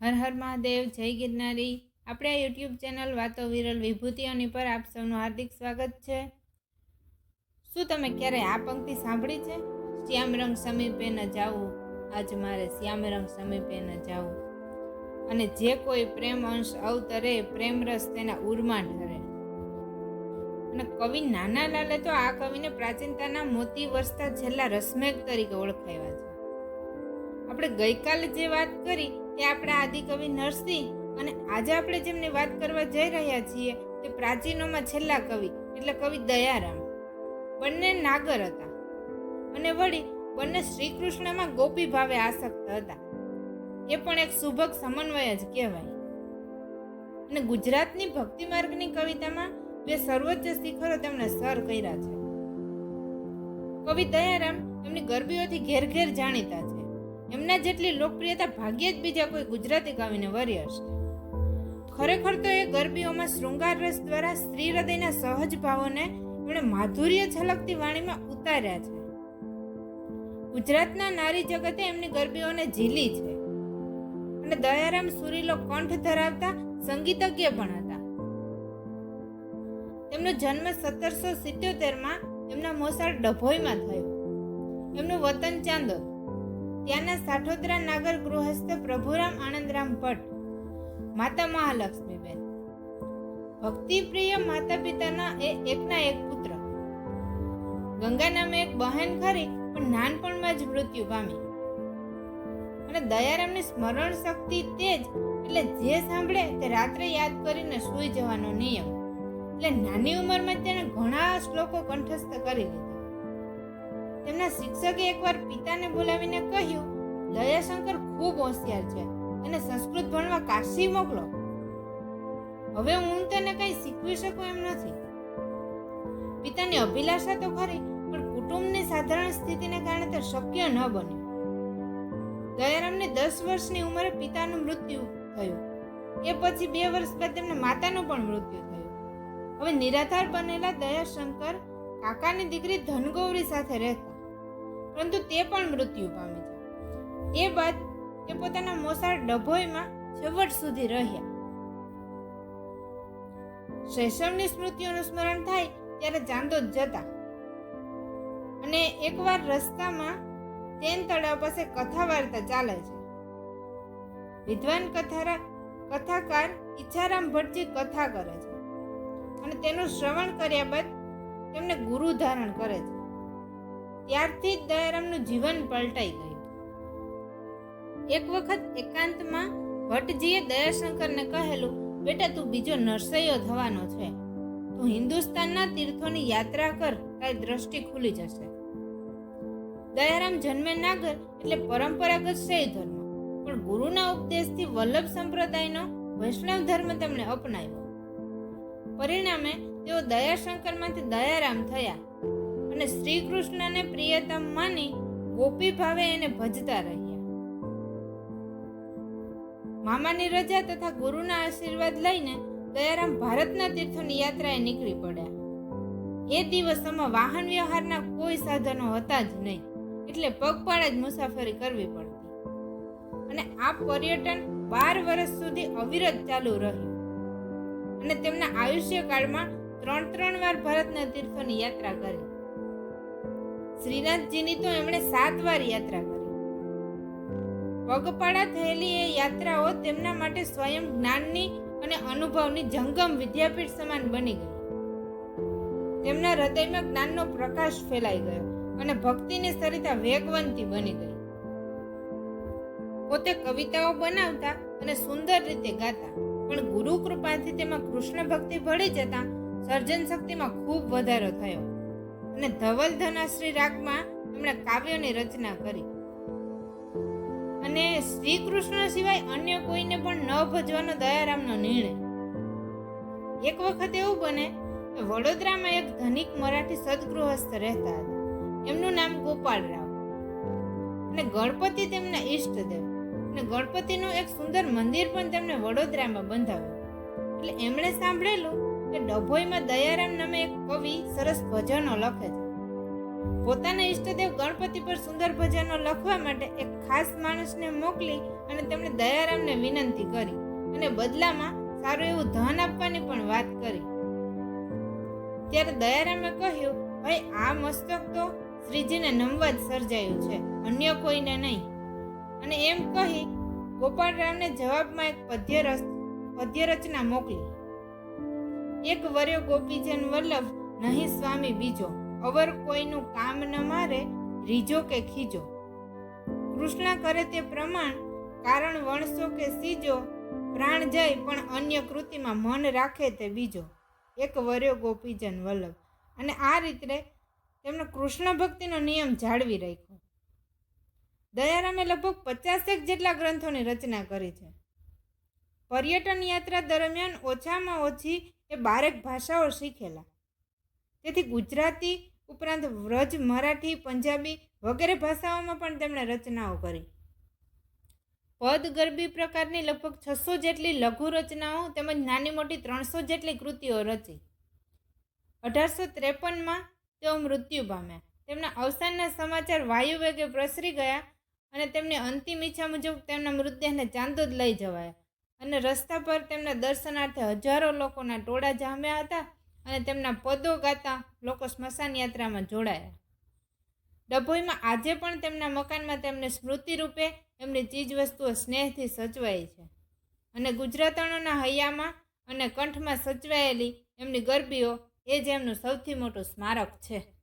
હર હર મહાદેવ, જય ગિરનારી. આપણે આ યુટ્યુબ ચેનલ વાતો વિરલ વિભૂતિઓની પર આપ સૌનું હાર્દિક સ્વાગત છે. શું તમે ક્યારેય આ પંક્તિ સાંભળી છે? શ્યામ રંગ સમીપે ન જાવું આજ મારે શ્યામ રંગ સમીપે ન જાવું અને જે કોઈ પ્રેમ અંશ અવતરે પ્રેમ રસ તેના ઉર્મા ઠરે અને કવિ નાના લાલે તો આ કવિને પ્રાચીનતાના મોતી વરસતા છેલ્લા રસમેક તરીકે ઓળખાવ્યા છે. આપણે ગઈકાલે જે વાત કરી તે આપણા આદિકવિ નરસિંહ અને આજે આપણે જેમની વાત કરવા જઈ રહ્યા છીએ તે પ્રાચીનોમાં છેલ્લા કવિ, એટલે કવિ દયારામ. બંને નાગર હતા અને વળી બંને શ્રી કૃષ્ણમાં ગોપી ભાવે આસક્ત હતા. એ પણ એક સુભગ સમન્વય જ કહેવાય. અને ગુજરાતની ભક્તિ માર્ગની કવિતામાં બે સર્વોચ્ચ શિખરો તેમણે સર કર્યા છે. કવિ દયારામ એમની ગરબીઓથી ઘેર ઘેર જાણીતા છે. એમના જેટલી લોકપ્રિયતા ભાગ્યે જ બીજા કોઈ ગુજરાતી કવિને વરી હશે ખરેખર તો એ ગરબીઓમાં શૃંગાર રસ દ્વારા સ્ત્રી હૃદયના સહજ ભાવોને એમણે માધુર્ય છલકતી વાણીમાં ઉતાર્યા છે. ગુજરાતના નારી જગતે એમની ગરબીઓને ઝીલી છે. અને દયારામ સુરીલો કંઠ ધરાવતા સંગીતજ્ઞ પણ હતા. તેમનો જન્મ સત્તરસો સિત્યોતેરમાં એમના મોસાળ ડભોઈમાં થયો. એમનું વતન ચાંદોદ. ત્યાંના સાઠોદરા નાગર ગૃહસ્થ પ્રભુરામ આનંદરામ ભટ્ટ, માતા મહાલક્ષ્મીબેન. ભક્તિપ્રિય માતા પિતાના એ એકના એક પુત્ર. ગંગા નામે એક બહેન ખરી, પણ નાનપણમાં જ મૃત્યુ પામી. અને દયારામની સ્મરણ શક્તિ તેજ એટલે જે સાંભળે તે રાત્રે યાદ કરીને સૂઈ જવાનો નિયમ. એટલે નાની ઉંમરમાં તેણે ઘણા શ્લોકો કંઠસ્થ કરી લીધા. તેમના શિક્ષકે એકવાર પિતાને બોલાવીને કહ્યું દયાશંકર ખૂબ હોશિયાર છે અને સંસ્કૃત ભણવા કાશી મોકલો. હવે હું તને કંઈ શીખવી શકું એમ નથી. પિતાની અભિલાષા તો ખરી, પણ કુટુંબની સાધારણ સ્થિતિને કારણે તે શક્ય ન બન્યું. દયારામને દસ વર્ષની ઉંમરે પિતાનું મૃત્યુ થયું. એ પછી બે વર્ષ બાદ તેમના માતાનું પણ મૃત્યુ થયું. હવે નિરાધાર બનેલા દયાશંકર કાકાની દીકરી ધનગૌરી સાથે રહેતા. પરંતુ તે પણ મૃત્યુ પામે છે. એ બાદ તે પોતાના મોસાળ ડભોઈમાં છેવટ સુધી રહ્યા. શૈશવની સ્મૃતિઓનું સ્મરણ થાય ત્યારે ચાંદોદ જતા. અને એકવાર રસ્તામાં તેન તળાવ પાસે કથા વાર્તા ચાલે છે. વિદ્વાન કથારા, કથાકાર ઈચ્છારામ ભટ્ટજી કથા કરે છે. અને તેનું શ્રવણ કર્યા બાદ તેમને ગુરુ ધારણ કરે છે. ત્યારથી જ દયારામનું જીવન પલટાઈ ગયું. એક વખત એકાંતમાં ભટ્ટજીએ દયાશંકરને કહેલું, બેટા, તું બીજો નરસૈયો થવાનો છે. તું હિન્દુસ્તાનના તીર્થોની યાત્રા કર, તારી દ્રષ્ટિ ખુલી જશે. દયારામ જન્મે નાગર એટલે પરંપરાગત શૈવ ધર્મ. પણ ગુરુના ઉપદેશથી વલ્લભ સંપ્રદાયનો વૈષ્ણવ ધર્મ તેમણે અપનાવ્યો. પરિણામે તેઓ દયાશંકરમાંથી દયારામ થયા. અને શ્રી કૃષ્ણને પ્રિયતમ માની ગોપી ભાવે એને ભજતા રહ્યા. મામાની રજા તથા ગુરુના આશીર્વાદ લઈને દયારામ ભારતના તીર્થોની યાત્રાએ નીકળી પડ્યા. એ દિવસોમાં વાહન વ્યવહારના કોઈ સાધનો હતા જ નહીં, એટલે પગપાળા જ મુસાફરી કરવી પડતી. અને આ પર્યટન બાર વર્ષ સુધી અવિરત ચાલુ રહ્યું. અને તેમના આયુષ્યકાળમાં ત્રણ ત્રણ વાર ભારતના તીર્થોની યાત્રા કરી. શ્રીનાથજીની તો એમણે સાત વાર યાત્રા કરી. પગપાળા થયેલી એ યાત્રાઓ તેમના માટે સ્વયં જ્ઞાનની અને અનુભવની જંગમ વિદ્યાપીઠ સમાન બની ગઈ. તેમના હૃદયમાં જ્ઞાનનો પ્રકાશ ફેલાઈ ગયો અને ભક્તિની સરિતા વેગવંતી બની ગઈ. પોતે કવિતાઓ બનાવતા અને સુંદર રીતે ગાતા, પણ ગુરુ કૃપાથી તેમાં કૃષ્ણ ભક્તિ ભળી જતા સર્જન શક્તિમાં ખૂબ વધારો થયો. અને ધવલ ધનાશ્રી રાગમાં એમણે કાવ્યોની રચના કરી. અને શ્રી કૃષ્ણ સિવાય અન્ય કોઈને પણ ન ભજવાનો દયારામનો નિર્ણય. એક વખત એવું બને કે વડોદરામાં એક ધનિક મરાઠી સદગૃહસ્થ રહેતા હતા. એમનું નામ ગોપાલરાવ. અને ગણપતિ તેમના ઈષ્ટદેવ. અને ગણપતિનું એક સુંદર મંદિર પણ તેમણે વડોદરામાં બંધાવ્યું. એટલે એમણે સાંભળેલું કે ડભોઈમાં દયારામ નામે એક કવિ સરસ ભજનો લખે છે. પોતાના ઈષ્ટદેવ ગણપતિ પર સુંદર ભજનો લખવા માટે એક ખાસ માણસને મોકલી અને તેમણે દયારામને વિનંતી કરી અને બદલામાં સારું એવું ધન આપવાની પણ વાત કરી. ત્યારે દયારામે કહ્યું, ભાઈ, આ મસ્તક તો શ્રીજીને નમવા જ સર્જાયું છે, અન્ય કોઈને નહીં. અને એમ કહી ગોપાળરામને જવાબમાં એક પદ્ય પદ્ય રચના મોકલી. એક વર્યો ગોપીજન વલ્લભ, નહીં સ્વામી, બીજો. અવર કોઈનું કામ ન મારે, રીજો કે ખીજો. કૃષ્ણ કરે તે પ્રમાણ, કારણ વણસો કે સીજો, પ્રાણ જાય પણ અન્ય કૃતિમાં મન રાખે તે બીજો. એક વર્યો ગોપીજન વલ્લભ. અને આ રીતે તેમણે કૃષ્ણ ભક્તિનો નિયમ જાળવી રાખ્યો. દયારામે લગભગ પચાસેક જેટલા ગ્રંથોની રચના કરી છે. પર્યટન યાત્રા દરમિયાન ઓછામાં ઓછી એ બારેક ભાષાઓ શીખેલા. તેથી ગુજરાતી ઉપરાંત વ્રજ, મરાઠી, પંજાબી વગેરે ભાષાઓમાં પણ તેમણે રચનાઓ કરી. પદ, ગરબી પ્રકારની લગભગ છસો જેટલી લઘુ રચનાઓ તેમજ નાની મોટી ત્રણસો જેટલી કૃતિઓ રચી. અઢારસો ત્રેપનમાં તેઓ મૃત્યુ પામ્યા. તેમના અવસાનના સમાચાર વાયુવેગે પ્રસરી ગયા અને તેમની અંતિમ ઈચ્છા મુજબ તેમના મૃતદેહને ચાંદોદ લઈ જવાયા. અને રસ્તા પર તેમના દર્શનાર્થે હજારો લોકોના ટોળા જામ્યા હતા અને તેમના પદો ગાતા લોકો સ્મશાન યાત્રામાં જોડાયા. ડભોઈમાં આજે પણ તેમના મકાનમાં તેમને સ્મૃતિ રૂપે એમની ચીજવસ્તુઓ સ્નેહથી સચવાઈ છે. અને ગુજરાતણોના હૈયામાં અને કંઠમાં સચવાયેલી એમની ગરબીઓ એ જ એમનું સૌથી મોટું સ્મારક છે.